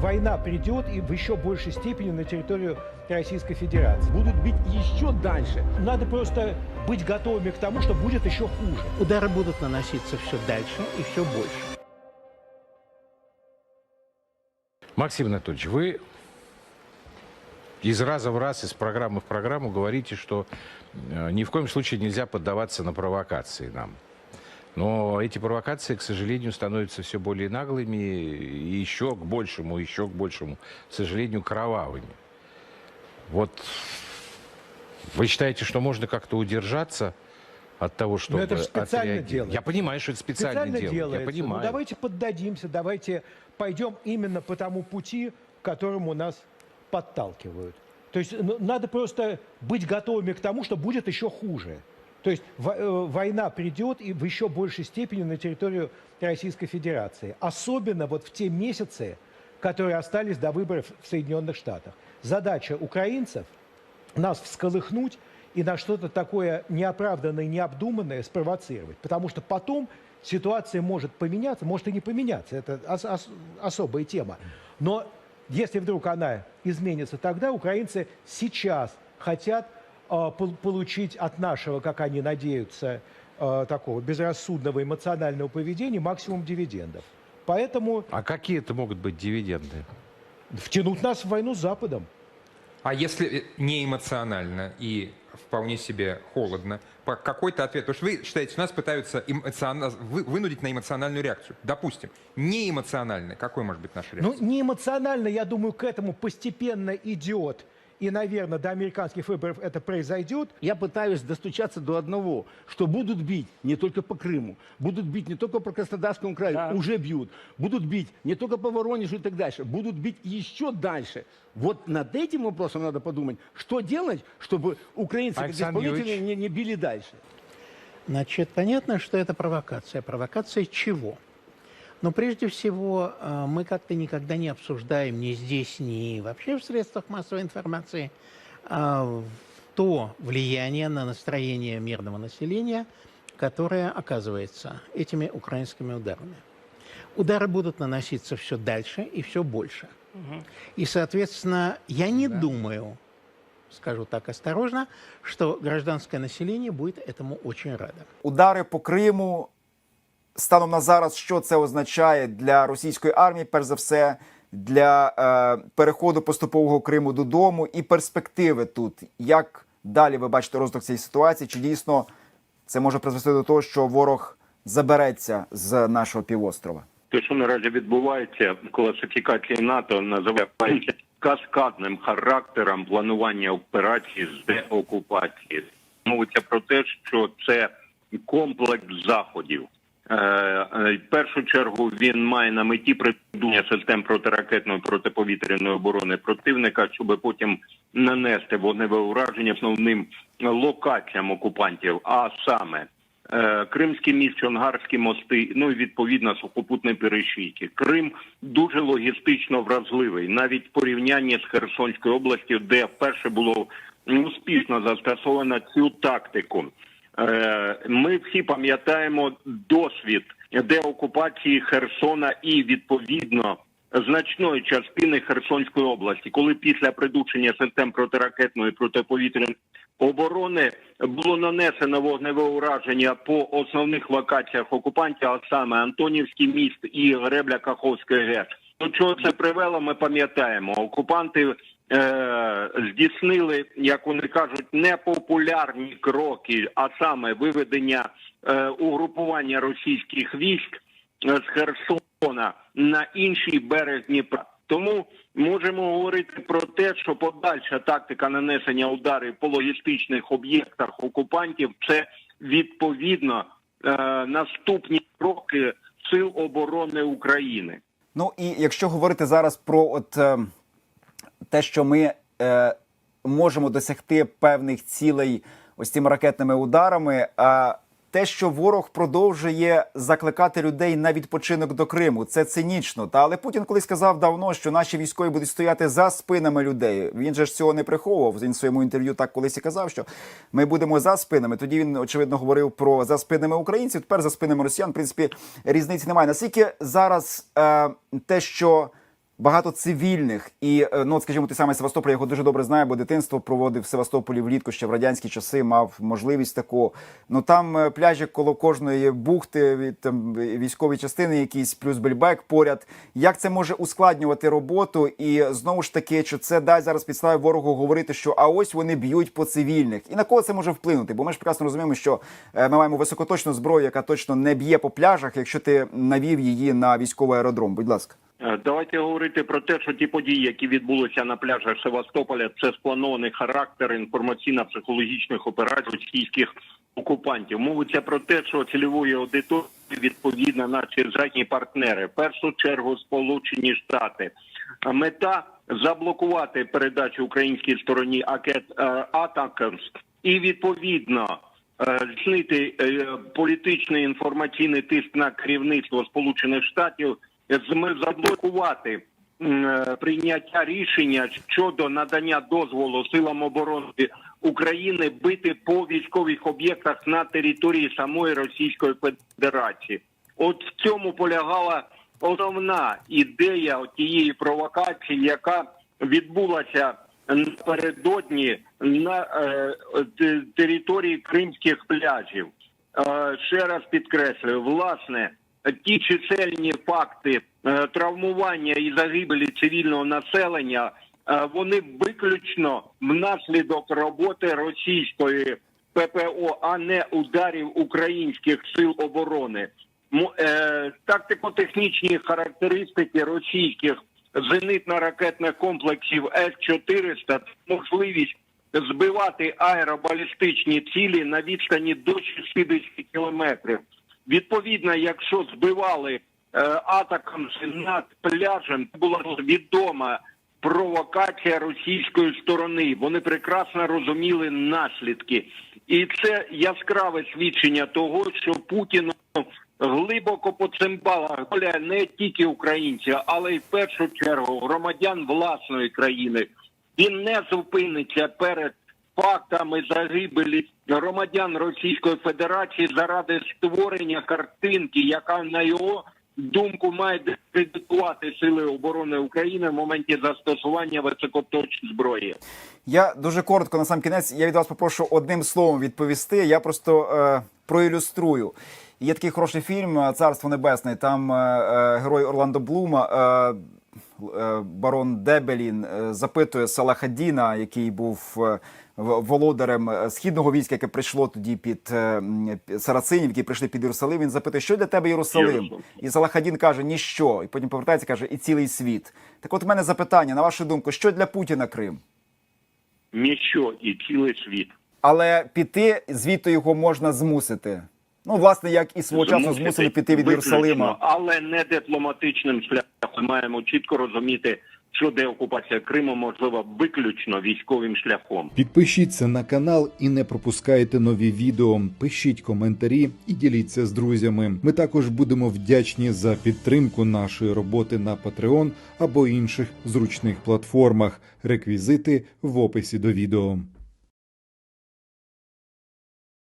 Война придет и в еще большей степени на территорию Российской Федерации. будут бить еще дальше. Надо просто быть готовыми к тому, что будет еще хуже. Удары будут наноситься все дальше и все больше. Максим Анатольевич, вы из раза в раз, из программы в программу говорите, что э, ни в коем случае нельзя поддаваться на провокации нам. Но эти провокации, к сожалению, становятся все более наглыми и еще к большему, еще к большему, к сожалению, кровавыми. Вот вы считаете, что можно как-то удержаться от того, чтобы Но это же специально отреагировать? делается. Я понимаю, что это специально, делают. делается. Я Ну, понимаю. давайте поддадимся, давайте пойдем именно по тому пути, к которому нас подталкивают. То есть ну, надо просто быть готовыми к тому, что будет еще хуже. То есть э, война придет и в еще большей степени на территорию Российской Федерации. Особенно вот в те месяцы, которые остались до выборов в Соединенных Штатах. Задача украинцев нас всколыхнуть и на что-то такое неоправданное, необдуманное спровоцировать. Потому что потом ситуация может поменяться, может и не поменяться. Это ос- ос- особая тема. Но если вдруг она изменится, тогда украинцы сейчас хотят получить от нашего, как они надеются, э, такого безрассудного эмоционального поведения максимум дивидендов. Поэтому А какие это могут быть дивиденды? втянуть нас в войну с Западом. А если не эмоционально и вполне себе холодно, какой-то ответ, потому что вы считаете, что нас пытаются вы- вынудить на эмоциональную реакцию. Допустим, не эмоционально, какой может быть наша реакция? Ну, не эмоционально, я думаю, к этому постепенно идет. И, наверное, до американских выборов это произойдет. Я пытаюсь достучаться до одного, что будут бить не только по Крыму, будут бить не только по Краснодарскому краю, уже бьют, будут бить не только по Воронежу и так дальше, будут бить еще дальше. Вот над этим вопросом надо подумать, что делать, чтобы украинцы как исполнители не, не били дальше. Значит, понятно, что это провокация. Провокация чего? Но прежде всего, э, мы как-то никогда не обсуждаем ни здесь, ни вообще в средствах массовой информации а, то влияние на настроение мирного населения, которое оказывается этими украинскими ударами. Удары будут наноситься все дальше и все больше. И, соответственно, я не думаю, скажу так осторожно, что гражданское население будет этому очень радо. удари по Криму. Станом на зараз, що це означає для російської армії, перш за все, для е, переходу поступового Криму додому і перспективи тут. Як далі ви бачите розвиток цієї ситуації? Чи дійсно це може призвести до того, що ворог забереться з нашого півострова? Те, що наразі відбувається, класифікація НАТО називається каскадним характером планування операції з деокупації. Мовиться про те, що це комплекс заходів. Е, е, В першу чергу він має на меті придумання систем протиракетної протиповітряної оборони противника, щоб потім нанести вогневе ураження основним локаціям окупантів, а саме е, Кримський міст, Чонгарські мости, ну і відповідно сухопутні перешийки. Крим дуже логістично вразливий, навіть в порівнянні з Херсонською областю, де вперше було успішно застосовано цю тактику. Е, Ми всі пам'ятаємо досвід деокупації Херсона і відповідно значної частини Херсонської області, коли після придушення систем протиракетної протиповітряної оборони було нанесено вогневе ураження по основних локаціях окупантів, а саме Антонівський міст і Гребля Каховської ГЕС. До чого це привело, ми пам'ятаємо. Окупанти е, здійснили, як вони кажуть, непопулярні кроки, а саме виведення е, угрупування російських військ е, з Херсона на інший берег Дніпра. Тому можемо говорити про те, що подальша тактика нанесення ударів по логістичних об'єктах окупантів це відповідно е, наступні кроки сил оборони України. Ну і якщо говорити зараз про от е, те, що ми е, можемо досягти певних цілей ось цими ракетними ударами, а те, що ворог продовжує закликати людей на відпочинок до Криму, це цинічно. Та але Путін колись сказав давно, що наші військові будуть стояти за спинами людей. Він же ж цього не приховував. Він в своєму інтерв'ю так колись і казав, що ми будемо за спинами. Тоді він очевидно говорив про за спинами українців. Тепер за спинами росіян. В принципі, різниці немає. Наскільки зараз е, те, що багато цивільних. І е, ну, от, скажімо, ти саме Севастополь, я його дуже добре знаю, бо дитинство проводив в Севастополі влітку ще в радянські часи, мав можливість такого. Ну там е, пляжі коло кожної бухти, там військові частини, якісь плюс бельбек поряд. Як це може ускладнювати роботу? І знову ж таки, що це дасть зараз підстави ворогу говорити, що а ось вони б'ють по цивільних, і на кого це може вплинути? Бо ми ж прекрасно розуміємо, що е, ми маємо високоточну зброю, яка точно не б'є по пляжах, якщо ти навів її на військовий аеродром. Будь ласка. Е, Давайте говорити про те, що ті події, які відбулися на пляжах Севастополя, це спланований характер інформаційно-психологічних операцій російських окупантів. Мовиться про те, що цільовою аудиторією відповідно наші західні партнери, в першу чергу Сполучені Штати. Мета заблокувати передачу українській стороні акет е, Атакамс і відповідно е, знити політичний інформаційний тиск на керівництво Сполучених Штатів, заблокувати е, прийняття рішення щодо надання дозволу силам оборони України бити по військових об'єктах на території самої Російської Федерації. От в цьому полягала основна ідея тієї провокації, яка відбулася напередодні на е, території кримських пляжів. Е, ще раз підкреслюю, власне, ті чисельні факти е, травмування і загибелі цивільного населення, е, вони виключно внаслідок роботи російської ППО, а не ударів українських сил оборони. Е, Тактико-технічні характеристики російських зенитно-ракетних комплексів С-400 – можливість збивати аеробалістичні цілі на відстані до 60 кілометрів. Відповідно, якщо збивали е, атакам над пляжем, була відома провокація російської сторони. Вони прекрасно розуміли наслідки, і це яскраве свідчення того, що Путін глибоко по цим балах не тільки українців, але й в першу чергу громадян власної країни. Він не зупиниться перед фактами загибелі громадян Російської Федерації заради створення картинки, яка на його думку має дискредитувати сили оборони України в моменті застосування високоточної зброї. Я дуже коротко на сам кінець. Я від вас попрошу одним словом відповісти. Я просто е, проілюструю. Є такий хороший фільм Царство Небесне. Там е, е, герой Орландо Блума. Е, Барон Дебелін е, запитує Салахадіна, який був е, володарем е, східного війська, яке прийшло тоді під е, Сарацинів, які прийшли під Єрусалим. Він запитує, що для тебе Єрусалим? І Салахадін каже, ніщо. І потім повертається, каже, і цілий світ. Так от у мене запитання, на вашу думку, що для Путіна Крим? Ніщо і цілий світ. Але піти звідти його можна змусити. Ну, власне, як і свого часу змусили піти від Єрусалима. але не дипломатичним шляхом. Маємо чітко розуміти, що деокупація Криму можлива виключно військовим шляхом. Підпишіться на канал і не пропускайте нові відео. Пишіть коментарі і діліться з друзями. Ми також будемо вдячні за підтримку нашої роботи на Patreon або інших зручних платформах. Реквізити в описі до відео.